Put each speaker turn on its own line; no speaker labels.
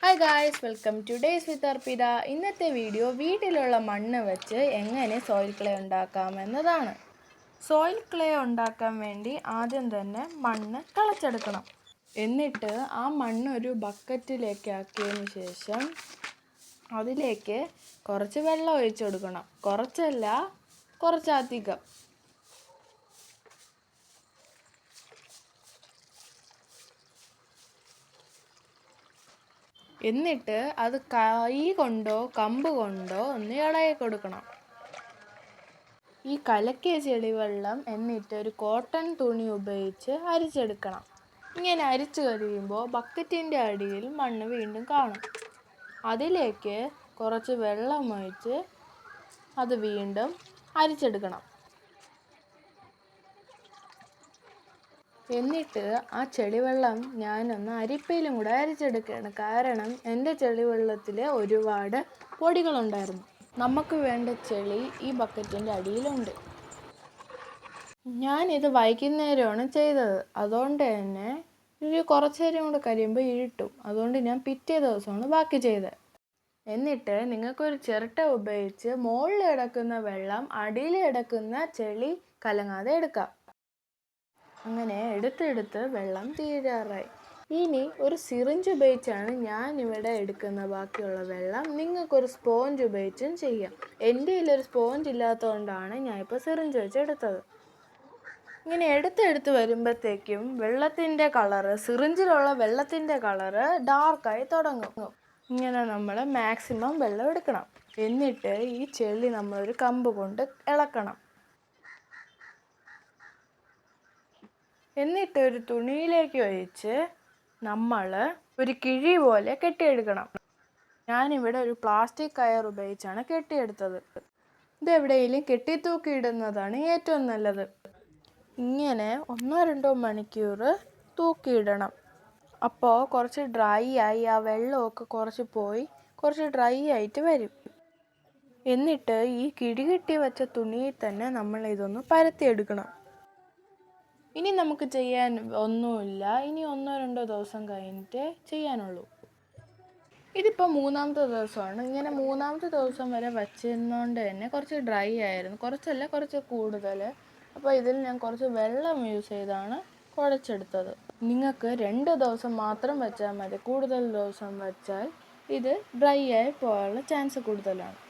Hi guys welcome to days with Arpita ഇന്നത്തെ video വീട്ടിലുള്ള മണ്ണ് വെച്ച് എങ്ങനെ സോയിൽ ക്ലേ ഉണ്ടാക്കാം എന്നതാണ്. സോയിൽ ക്ലേ ഉണ്ടാക്കാൻ വേണ്ടി ആദ്യം തന്നെ മണ്ണ് കളച്ചെടുക്കണം എന്നിട്ട് ആ മണ്ണ് ഒരു ബക്കറ്റിലേക്ക് ആക്കിയതിന് ശേഷം അതിലേക്ക് കുറച്ച് വെള്ളം ഒഴിച്ചു കൊടുക്കണം. കുറച്ചല്ല കുറച്ചധികം എന്നിട്ട് അത് കൈ കൊണ്ടോ കമ്പ് കൊണ്ടോ ഒന്ന് ഇളകി കൊടുക്കണം. ഈ കലക്കിയ ചെളിവെള്ളം എന്നിട്ട് ഒരു കോട്ടൺ തുണി ഉപയോഗിച്ച് അരിച്ചെടുക്കണം. ഇങ്ങനെ അരിച്ചു കഴിയുമ്പോൾ ബക്കറ്റിന്റെ അടിയിൽ മണ്ണ് വീണ്ടും കാണും. അതിലേക്ക് കുറച്ച് വെള്ളം ഒഴിച്ച് അത് വീണ്ടും അരിച്ചെടുക്കണം. എന്നിട്ട് ആ ചെളിവെള്ളം ഞാനൊന്ന് അരിപ്പയിലും കൂടെ അരിച്ചെടുക്കുകയാണ്. കാരണം എന്റെ ചെളിവെള്ളത്തിൽ ഒരുപാട് പൊടികളുണ്ടായിരുന്നു. നമുക്ക് വേണ്ട ചെളി ഈ ബക്കറ്റിന്റെ അടിയിലുണ്ട്. ഞാനിത് വൈകുന്നേരമാണ് ചെയ്തത്. അതുകൊണ്ട് തന്നെ ഒരു കുറച്ച് നേരം കൂടെ കഴിയുമ്പോൾ ഇരുട്ടും. അതുകൊണ്ട് ഞാൻ പിറ്റേ ദിവസമാണ് ബാക്കി ചെയ്തത്. എന്നിട്ട് നിങ്ങൾക്കൊരു ചിരട്ട ഉപയോഗിച്ച് മുകളിൽ കിടക്കുന്ന വെള്ളം അടിയിൽ കിടക്കുന്ന ചെളി കലങ്ങാതെ എടുക്കാം. അങ്ങനെ എടുത്തെടുത്ത് വെള്ളം തീരാറായി. ഇനി ഒരു സിറിഞ്ച് ഉപയോഗിച്ചാണ് ഞാൻ ഇവിടെ എടുക്കുന്ന ബാക്കിയുള്ള വെള്ളം നിങ്ങൾക്കൊരു സ്പോഞ്ച് ഉപയോഗിച്ചും ചെയ്യാം. എന്റെ കയ്യിലൊരു സ്പോഞ്ച് ഇല്ലാത്തതുകൊണ്ടാണ് ഞാൻ ഇപ്പോൾ സിറിഞ്ച് വെച്ച് എടുത്തത് ഇങ്ങനെ എടുത്തെടുത്ത് വരുമ്പോഴത്തേക്കും വെള്ളത്തിന്റെ കളറ് സിറിഞ്ചിലുള്ള വെള്ളത്തിന്റെ കളറ് ഡാർക്കായി തുടങ്ങും. ഇങ്ങനെ നമ്മൾ മാക്സിമം വെള്ളം എടുക്കണം. എന്നിട്ട് ഈ ചെളി നമ്മളൊരു കമ്പ് കൊണ്ട് ഇളക്കണം. എന്നിട്ട് ഒരു തുണിയിലേക്ക് ഒഴിച്ച് നമ്മൾ ഒരു കിഴി പോലെ കെട്ടിയെടുക്കണം. ഞാനിവിടെ ഒരു പ്ലാസ്റ്റിക് കയർ ഉപയോഗിച്ചാണ് കെട്ടിയെടുത്തത്. ഇതെവിടെയെങ്കിലും കെട്ടിത്തൂക്കിയിടുന്നതാണ് കെട്ടി തൂക്കിയിടുന്നതാണ് ഏറ്റവും നല്ലത്. ഇങ്ങനെ ഒന്നോ രണ്ടോ മണിക്കൂർ തൂക്കിയിടണം. അപ്പോൾ കുറച്ച് ഡ്രൈ ആയി ആ വെള്ളമൊക്കെ കുറച്ച് പോയി കുറച്ച് ഡ്രൈ ആയിട്ട് വരും. എന്നിട്ട് ഈ കിഴി കെട്ടി വെച്ച തുണിയിൽ തന്നെ നമ്മൾ ഇതൊന്ന് പരത്തിയെടുക്കണം. ഇനി നമുക്ക് ചെയ്യാൻ ഒന്നുമില്ല. ഇനി ഒന്നോ രണ്ടോ ദിവസം കഴിഞ്ഞിട്ട് ചെയ്യാനുള്ളൂ. ഇതിപ്പോൾ മൂന്നാമത്തെ ദിവസമാണ്. ഇങ്ങനെ മൂന്നാമത്തെ ദിവസം വരെ വച്ചിരുന്നതുകൊണ്ട് തന്നെ കുറച്ച് ഡ്രൈ ആയിരുന്നു. കുറച്ചല്ല കുറച്ച് കൂടുതൽ അപ്പോൾ ഇതിൽ ഞാൻ കുറച്ച് വെള്ളം യൂസ് ചെയ്താണ് കുഴച്ചെടുത്തത്. നിങ്ങൾക്ക് രണ്ട് ദിവസം മാത്രം വെച്ചാൽ മതി. കൂടുതൽ ദിവസം വെച്ചാൽ ഇത് ഡ്രൈ ആയി പോകാനുള്ള ചാൻസ് കൂടുതലാണ്.